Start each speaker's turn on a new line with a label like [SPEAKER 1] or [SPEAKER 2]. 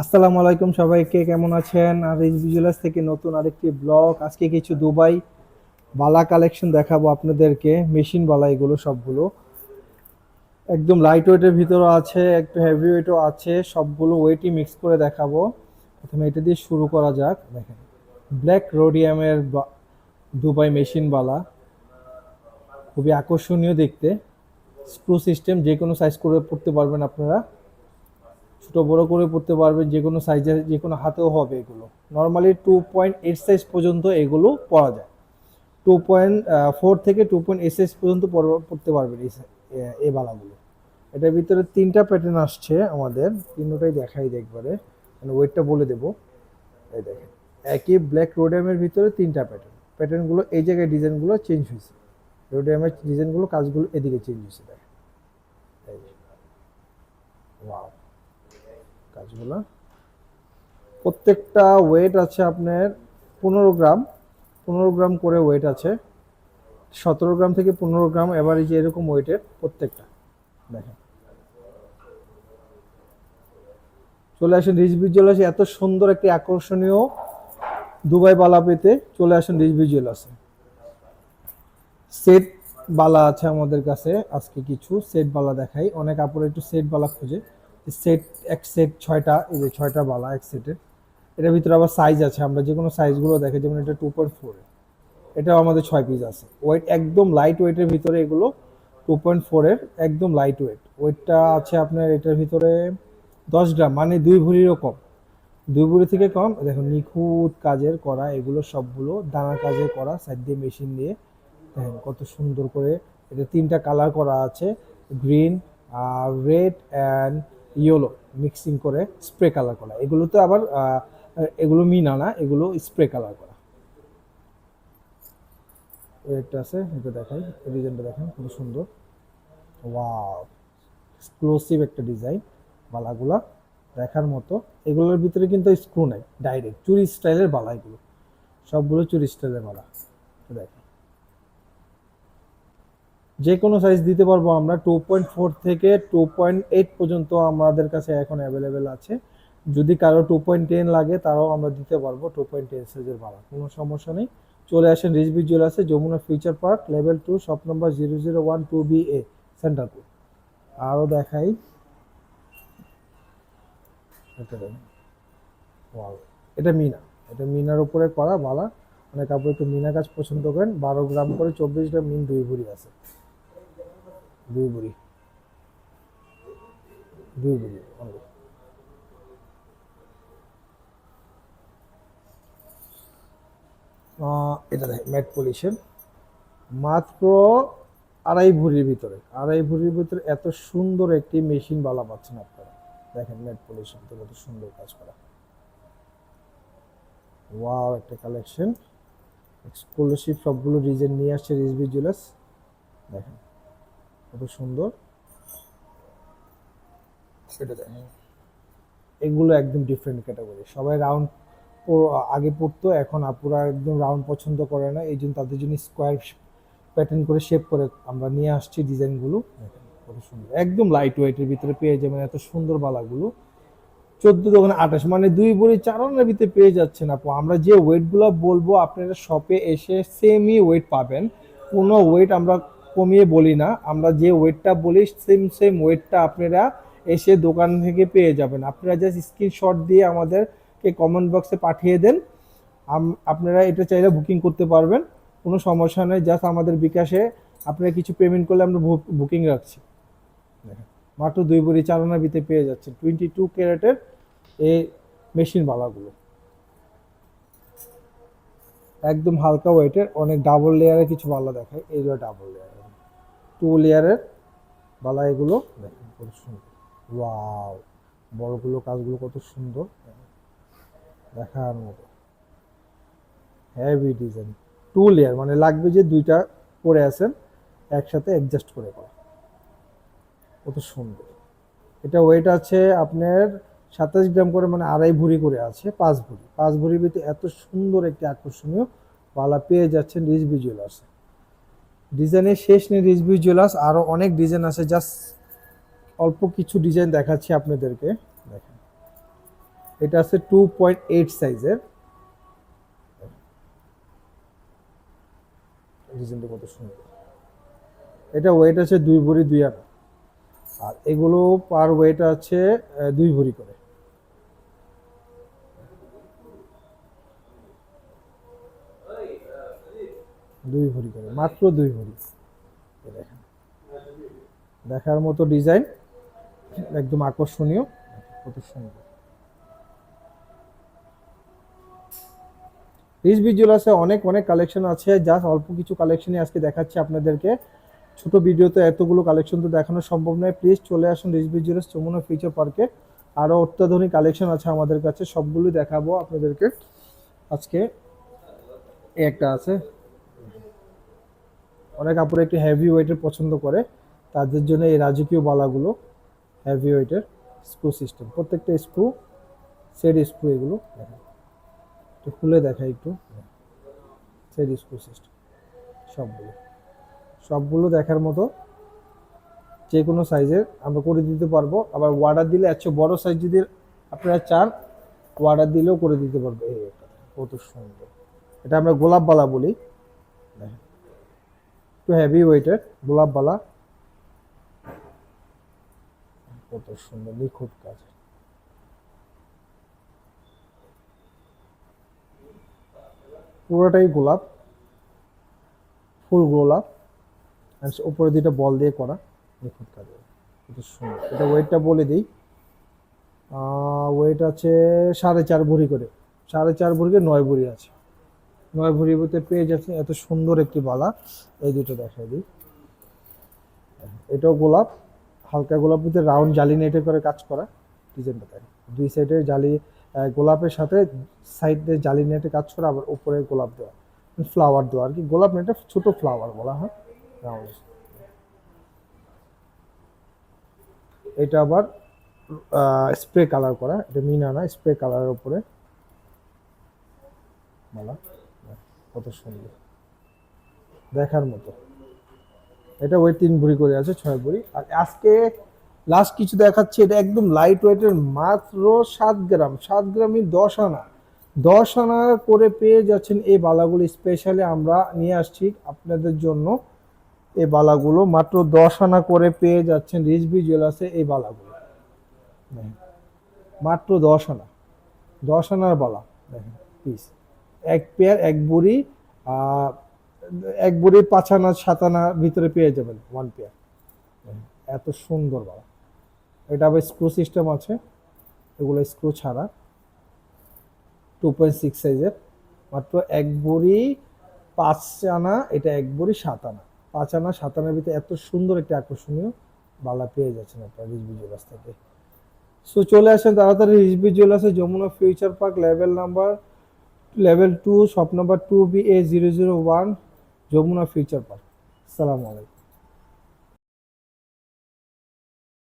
[SPEAKER 1] আসসালামু আলাইকুম সবাইকে, কেমন আছেন? আর রিচ ভিজুয়ালাস থেকে নতুন আরেকটি ব্লগ, আজকে কিছু দুবাই বালা কালেকশন দেখাবো আপনাদেরকে মেশিন বালা এগুলো সবগুলো। একদম লাইট ওয়েটের ভিতরও আছে, একটু হেভি ওয়েটও আছে, সবগুলো ওয়েটই মিক্স করে দেখাবো। প্রথমে এটা দিয়ে শুরু করা যাক, দেখেন। ব্ল্যাক রোডিয়ামের দুবাই মেশিন বালা। খুবই আকর্ষণীয় দেখতে। স্ক্রু সিস্টেম যে কোনো সাইজ করে পড়তে পারবেন আপনারা। ছোট বড় করে পড়তে পারবেন যে কোনো সাইজে যে কোনো হাতেও হবে এগুলো। Normally two point eight size পর্যন্ত এগুলো পরা যায়। টু পয়েন্ট ফোর থেকে টু পয়েন্ট এইট সাইজ পর্যন্ত পর- পড়তে পারবেন এই বালাগুলো। এটার ভিতরে তিনটা প্যাটার্ন আসছে আমাদের। তিনটাই দেখাই দেখবারে মানে ওয়েটটা বলে দেবো। এই দেখেন, একই ব্ল্যাক রোডিয়ামের ভিতরে তিনটা প্যাটার্ন প্যাটার্নগুলো এই জায়গায় ডিজাইনগুলো চেঞ্জ হয়েছে। রোডিয়ামের ডিজাইনগুলো কাজগুলো এদিকে চেঞ্জ হয়েছে, দেখেন। ওয়াও কাজগুলো। প্রত্যেকটা ওয়েট আছে আপনার পনেরো গ্রাম। পনেরো গ্রাম করে ওয়েট আছে। সতেরো গ্রাম থেকে পনেরো গ্রাম এভারেজ এরকম ওয়েটের প্রত্যেকটা। দেখেন। চলে আসেন রিচ ভিজুয়ালাসে। এত সুন্দর একটি আকর্ষণীয় দুবাই বালা পেতে চলে আসেন রিচ ভিজুয়ালাসে। সেট বালা আছে আমাদের কাছে। আজকে কিছু সেট বালা দেখাই। অনেক আপুর একটু সেট বালা খোঁজে। সেট এক সেট ছয়টা, এই যে ছয়টা বালা, এক সেটের এটার ভিতরে আবার সাইজ আছে, আমরা যে কোনো সাইজগুলো দেখে, যেমন এটা টু পয়েন্ট ফোর এটাও আমাদের ছয় পিস আছে। ওয়েট একদম লাইট ওয়েটের ভিতরে এগুলো টু পয়েন্ট ফোরের একদম লাইট ওয়েট ওয়েটটা আছে আপনার এটার ভিতরে দশ গ্রাম মানে দুই ভরিরও কম। দুই ভরি থেকে কম, দেখুন, নিখুঁত কাজের করা, এগুলো সবগুলো দানা কাজে করা সাইড দিয়ে মেশিন দিয়ে। দেখেন, কত সুন্দর করে, এটা তিনটা কালার করা আছে green red and yellow mixing করে স্প্রে কালার করা। এগুলোতে আবার এগুলো মিনা না, এগুলো স্প্রে কালার করা। একটা আছে, এটা দেখাই ডিজাইনটা দেখেন, খুব সুন্দর। ওয়াও এক্সক্লুসিভ একটা ডিজাইন বালাগুলা দেখার মতো। এগুলোর ভিতরে কিন্তু স্ক্রু নাই ডাইরেক্ট চুরি স্টাইলের বালা এগুলো সবগুলো চুরি স্টাইলের বালা। তো দেখেন যে কোনো সাইজ দিতে পারব আমরা। টু পয়েন্ট ফোর থেকে টু পয়েন্ট এইট পর্যন্ত আমাদের কাছে এখন অ্যাভেলেবেল আছে। যদি কারও টু পয়েন্ট টেন লাগে, তারাও আমরা দিতে পারব টু পয়েন্ট টেন সাইজের বালা কোনো সমস্যা নেই। চলে আসেন রিচ ভিজুয়াল আছে Jamuna future park level two shop number zero zero one two B A সেন্টারপুর আরও দেখাই। এটা মিনা। এটা মিনার উপরে করা বালা। অনেক আপু একটু মিনা কাজ পছন্দ করেন। বারো গ্রাম করে চব্বিশ গ্রাম মিন দুই ভরি আছে। দুই only। এটা দেখেন ম্যাট পলিশন মাত্র আড়াই ভরির ভিতরে, আড়াই ভরির ভিতরে এত সুন্দর একটি মেশিন বালা পাচ্ছেন আপনারা। দেখেন ম্যাট পলিশন তো কত সুন্দর কাজ করা। ওয়াও একটা কালেকশন এক্সক্লুসিভ সবগুলো ডিজাইন নিয়ে আসছে রিজবি জুয়েলার্স। দেখেন। কত সুন্দর। সেটা এগুলো একদম ডিফারেন্ট ক্যাটাগরি সবাই রাউন্ড আগে পড়তো এখন আপুরা একদম রাউন্ড পছন্দ করে না এই জন্য তাদের জন্য স্কোয়ার প্যাটার্ন করে শেপ করে আমরা নিয়ে আসছি ডিজাইনগুলো। কত সুন্দর। একদম লাইট ওয়েটের ভিতরে পেয়ে যাবেন এত সুন্দর বালাগুলো। চোদ্দ দোকানে আঠাশ মানে দুই বড়ি চার আনার ভিতরে পেয়ে যাচ্ছেন আপু। আমরা যে ওয়েটগুলো বলব আপনারা শপে এসে সেমই ওয়েট পাবেন। কোনো ওয়েট আমরা কমিয়ে বলি না, আমরা যে ওয়েটটা বলি সেম সেম ওয়েটটা আপনারা এসে দোকান থেকে পেয়ে যাবেন। আপনারা জাস্ট স্ক্রিনশট দিয়ে আমাদেরকে কমেন্ট বক্সে পাঠিয়ে দেন। আপনারা এটা চাইলে বুকিং করতে পারবেন। কোনো সমস্যা নেই জাস্ট আমাদের বিকাশে আপনারা কিছু পেমেন্ট করলে আমরা বুকিং রাখছি। মাত্র দুই বড়ি আনার ভিতরে পেয়ে যাচ্ছেন। টোয়েন্টি টু ক্যারেটের এই মেশিন বালাগুলো। একদম হালকা ওয়েটের অনেক ডাবল লেয়ারের কিছু বালা দেখায় এইগুলো ডাবল লেয়ারের টু লেয়ারের বালা এগুলো দেখেন কত সুন্দর। ওয়াও, বড়গুলো, কাজগুলো কত সুন্দর। দেখার মতো। হেভি ডিজাইন টু লেয়ার মানে লাগবে যে দুইটা পরে আছেন, একসাথে অ্যাডজাস্ট করে করা। কত সুন্দর। এটা ওয়েট আছে আপনার সাতাশ গ্রাম করে মানে আড়াই ভরি করে আছে, পাঁচ ভরি। পাঁচ ভরির ভিতরে এত সুন্দর একটি আকর্ষণীয় পালা পেয়ে যাচ্ছেন রিচ ভিজুয়ালার্স। ডিজাইনের শেষ নেই রিচ ভিজুয়ালার্স আরও অনেক ডিজাইন আছে। জাস্ট অল্প কিছু ডিজাইন দেখাচ্ছি আপনাদেরকে। দেখেন। এটা আছে টু পয়েন্ট এইট সাইজের ডিজাইনটা কত সুন্দর। এটা ওয়েট আছে দুই ভরি দুই আনা। আর এগুলো পার ওয়েট আছে দুই ভরি করে। দুই ভরি করে, মাত্র দুই ভরি। দেখেন। দেখার মতো ডিজাইন, একদম আকর্ষণীয় কত সুন্দর রিচ ভিজুয়ালাসে অনেক অনেক কালেকশন আছে। জাস্ট অল্প কিছু কালেকশনই আজকে দেখাচ্ছি আপনাদেরকে। ছোট ভিডিওতে এতগুলো কালেকশন তো দেখানো সম্ভব নয়। প্লিজ চলে আসুন রিচ ভিজুয়ালাস চমুনা ফিউচার পার্কে আরও অত্যাধুনিক কালেকশন আছে আমাদের কাছে, সবগুলোই দেখাবো আপনাদেরকে। আজকে একটা আছে। অনেক আপুরা একটু হেভি ওয়েটের পছন্দ করে। তাদের জন্য এই রাজকীয় বালাগুলো হেভি ওয়েটের স্ক্রু সিস্টেম প্রত্যেকটা স্ক্রু সেট স্ক্রু এগুলো একটু খুলে দেখাই একটু। সেট স্ক্রু সিস্টেম সবগুলো। সবগুলো দেখার মতো যে কোনো সাইজের আমরা করে দিতে পারব। আবার অর্ডার দিলে এত বড় সাইজ যদি আপনারা চান অর্ডার দিলেও করে দিতে পারব। এই কত সুন্দর। এটা আমরা গোলাপ বালা বলি। দেখেন। একটু হেভি ওয়েটের গোলাপ বালা। কত সুন্দর নিখুঁত কাজ। পুরোটাই গোলাপ ফুল গোলাপ আর উপরে দুইটা বল দিয়ে করা। নিখুঁত কাজ কত সুন্দর। এটা ওয়েটটা বলে দিই। ওয়েট আছে সাড়ে চার ভরি করে। সাড়ে চার ভরিকে নয় ভরি আছে। নয় ভরির ভিতরে পেয়ে যাচ্ছে এত সুন্দর একটি বালা। এই দুটো দেখাই দিই। এটাও গোলাপ, হালকা গোলাপ ভিতরে রাউন্ড জালি নেটে করে কাজ করা। ডিজাইনটা দেখেন দুই সাইডে জালি গোলাপের সাথে সাইডে জালি নেটে কাজ করা, আবার উপরে গোলাপ দেওয়া। ফ্লাওয়ার দেওয়া আর কি। গোলাপ নেটে ছোট ফ্লাওয়ার বলা হয়। রাউন্ড এটা আবার স্প্রে কালার করা। এটা মিনা না স্প্রে কালারের উপরে। মালা কত সুন্দর। দেখার মতো। এটা ওই তিন ভরি করে আছে, ছয় ভরি। আর আজকে লাস্ট কিছু দেখাচ্ছি, এটা একদম লাইট ওয়েটের মাত্র সাত গ্রাম। সাত গ্রামই দশ আনা। দশ আনা করে পেয়ে যাচ্ছেন এই বালাগুলো। স্পেশালি আমরা নিয়ে আসছি আপনাদের জন্য এই বালাগুলো। মাত্র দশ আনা করে পেয়ে যাচ্ছেন রিজবি জুয়েলার্সে এই বালাগুলো। মাত্র দশ আনা। দশ আনার বালা। দেখেন পিস এক পেয়ার, এক বুড়ি এক বুড়ি পাঁচ আনা, সাত আনার ভিতরে পেয়ে যাবেন ওয়ান পেয়ার এত সুন্দর বাবা। এটা আবার স্ক্রু সিস্টেম আছে, এগুলো স্ক্রু ছাড়া। টু পয়েন্ট সিক্স সাইজের মাত্র এক বুড়ি, পাঁচ আনা, এটা এক বুড়ি, সাত আনা। পাঁচ আনা, সাত আনার ভিতরে এত সুন্দর একটি আকর্ষণীয় বালা পেয়ে যাচ্ছেন আপনার রিজবি জুয়েলার্স থেকে। সো চলে আসেন তাড়াতাড়ি Rizvi জুয়েলার্সে Jamuna future park level number level two shop number two B A zero zero one Jamuna future park সালাম আলাইকুম